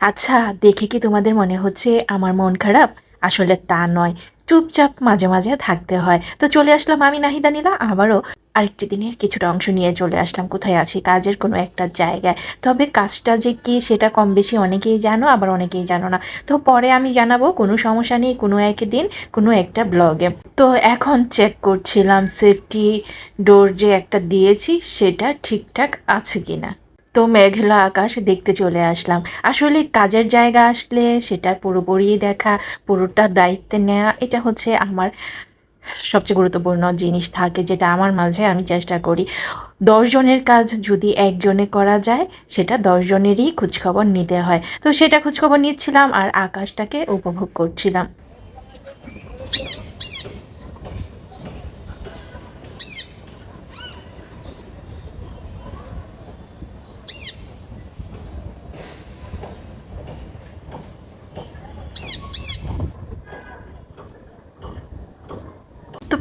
আচ্ছা দেখে কি তোমাদের মনে হচ্ছে আমার মন খারাপ? আসলে তা নয়। চুপচাপ মাঝে মাঝে থাকতে হয়। তো চলে আসলাম আমি নাহিদা নীলা, আবারও আরেকটি দিনের কিছুটা অংশ নিয়ে চলে আসলাম। কোথায় আছি? কাজের কোনো একটা জায়গায়। তবে কাজটা যে কি সেটা কম বেশি অনেকেই জানো, আবার অনেকেই জানো না। তো পরে আমি জানাব, কোনো সমস্যা নেই, কোনো একদিন কোনো একটা ব্লগে। তো এখন চেক করছিলাম সেফটি ডোর যে একটা দিয়েছি, সেটা ঠিকঠাক আছে কিনা। তো মেঘলা আকাশ দেখতে চলে আসলাম। আসলে কাজের জায়গা আসলে সেটা পুরোপুরি দেখা, পুরোটা দায়িত্ব নেওয়া, এটা হচ্ছে আমার সবচেয়ে গুরুত্বপূর্ণ জিনিস থাকে যেটা আমার মাঝে আমি চেষ্টা করি। দশজনের কাজ যদি একজনে করা যায়, সেটা দশজনেরই খোঁজখবর নিতে হয়। তো সেটা খোঁজখবর নিচ্ছিলাম আর আকাশটাকে উপভোগ করছিলাম।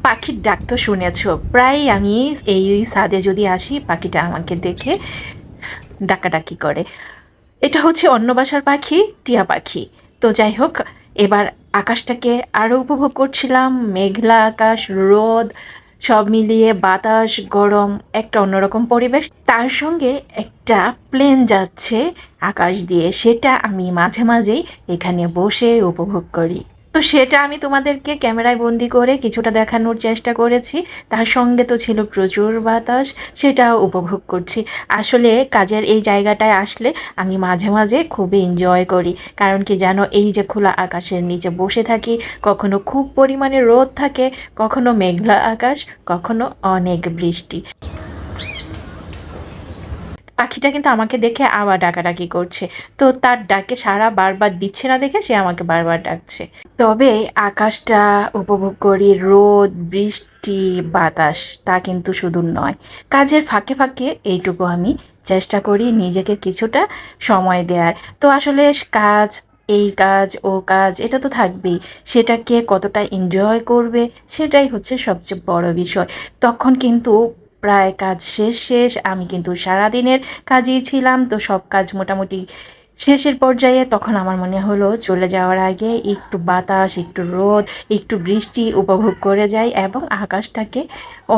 পাখির ডাক তো শুনেছ। প্রায় আমি এই ছাদে যদি আসি, পাখিটা আমাকে দেখে ডাকাডাকি করে। এটা হচ্ছে অন্য বাসার পাখি, টিয়া পাখি। তো যাই হোক, এবার আকাশটাকে আরও উপভোগ করছিলাম। মেঘলা আকাশ, রোদ, সব মিলিয়ে বাতাস, গরম, একটা অন্যরকম পরিবেশ। তার সঙ্গে একটা প্লেন যাচ্ছে আকাশ দিয়ে। সেটা আমি মাঝে মাঝেই এখানে বসে উপভোগ করি। তো সেটা আমি তোমাদেরকে ক্যামেরায় বন্দি করে কিছুটা দেখানোর চেষ্টা করেছি। তার সঙ্গে তো ছিল প্রচুর বাতাস, সেটাও উপভোগ করছি। আসলে কাজের এই জায়গাটায় আসলে আমি মাঝে মাঝে খুবই এনজয় করি। কারণ কি জানো, এই যে খোলা আকাশের নিচে বসে থাকি, কখনো খুব পরিমাণে রোদ থাকে, কখনো মেঘলা আকাশ, কখনো অনেক বৃষ্টি। পাখিটা কিন্তু আমাকে দেখে আবার ডাকাডাকি করছে। তো তার ডাকে সারা বারবার দিচ্ছে না দেখে সে আমাকে বারবার ডাকছে। তবে আকাশটা উপভোগ করি রোদ, বৃষ্টি, বাতাস, তা কিন্তু শুধু নয়। কাজের ফাঁকে ফাঁকে এইটুকু আমি চেষ্টা করি নিজেকে কিছুটা সময় দেওয়ার তো আসলে কাজ, এই কাজ, ও কাজ, এটা তো থাকবেই। সেটাকে কতটা এনজয় করবে, সেটাই হচ্ছে সবচেয়ে বড় বিষয়। তখন কিন্তু প্রায় কাজ শেষ শেষ। আমি কিন্তু সারাদিনের কাজেই ছিলাম। তো সব কাজ মোটামুটি শেষের পর্যায়ে তখন আমার মনে হলো চলে যাওয়ার আগে একটু বাতাস, একটু রোদ, একটু বৃষ্টি উপভোগ করে যাই এবং আকাশটাকে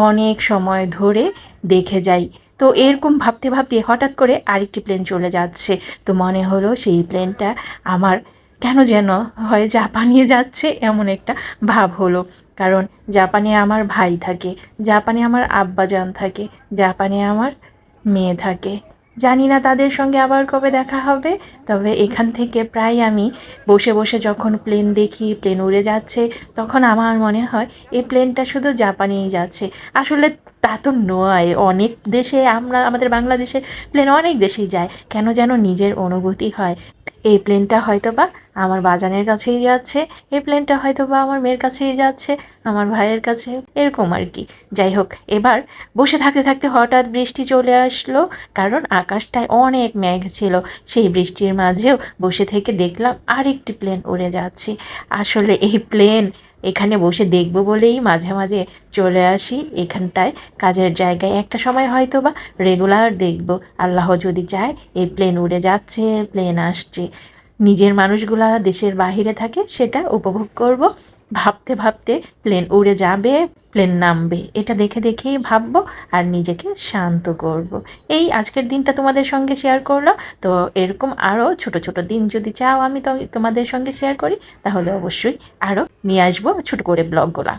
অনেক সময় ধরে দেখে যাই। তো এরকম ভাবতে ভাবতে হঠাৎ করে আরেকটি প্লেন চলে যাচ্ছে। তো মনে হলো সেই প্লেনটা আমার কেন যেন হয় জাপানিয়ে যাচ্ছে এমন একটা ভাব হলো। কারণ জাপানে আমার ভাই থাকে, জাপানে আমার আব্বাজান থাকে, জাপানে আমার মেয়ে থাকে। জানি না তাদের সঙ্গে আবার কবে দেখা হবে, তবে এখান থেকে প্রায় আমি বসে বসে যখন প্লেন দেখি প্লেন উড়ে যাচ্ছে, তখন আমার মনে হয় এই প্লেনটা শুধু জাপানেই যাচ্ছে। আসলে তা তো নয়, অনেক দেশে আমরা, আমাদের বাংলাদেশে প্লেন অনেক দেশেই যায়, কেন যেন নিজের অনুভূতি হয়। এই প্লেনটা হয়তো বা আমার বাজানের কাছেই যাচ্ছে, এই প্লেনটা হয়তো বা আমার মেয়ের কাছেই যাচ্ছে, আমার ভাইয়ের কাছে, এরকম আর কি। যাই হোক, এবার বসে থাকতে থাকতে হঠাৎ বৃষ্টি চলে আসলো, কারণ আকাশটায় অনেক মেঘ ছিল। সেই বৃষ্টির মাঝেও বসে থেকে দেখলাম আরেকটি প্লেন উড়ে যাচ্ছে। আসলে এই প্লেন এখানে বসে দেখব বলেই মাঝে মাঝে চলে আসি। এখানটায় কাজের জায়গায় একটা সময় হয়তো বা রেগুলার দেখব। আল্লাহ যদি চায়, এই প্লেন উড়ে যাচ্ছে প্লেন আসছে। নিজের মানুষগুলা দেশের বাহিরে থাকে, সেটা উপভোগ করব। ভাবতে ভাবতে প্লেন উড়ে যাবে প্লেন নামবে। এটা দেখে দেখেই ভাববো আর নিজেকে শান্ত করব। এই আজকের দিনটা তোমাদের সঙ্গে শেয়ার করলাম। তো এরকম আরও ছোট ছোট দিন যদি চাও আমি তো তোমাদের সঙ্গে শেয়ার করি, তাহলে অবশ্যই আরও নিয়ে আসব ছোট করে ব্লগগুলা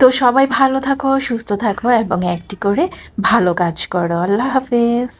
তো সবাই ভালো থাকো, সুস্থ থাকো এবং একটি করে ভালো কাজ করো। আল্লাহ হাফেজ।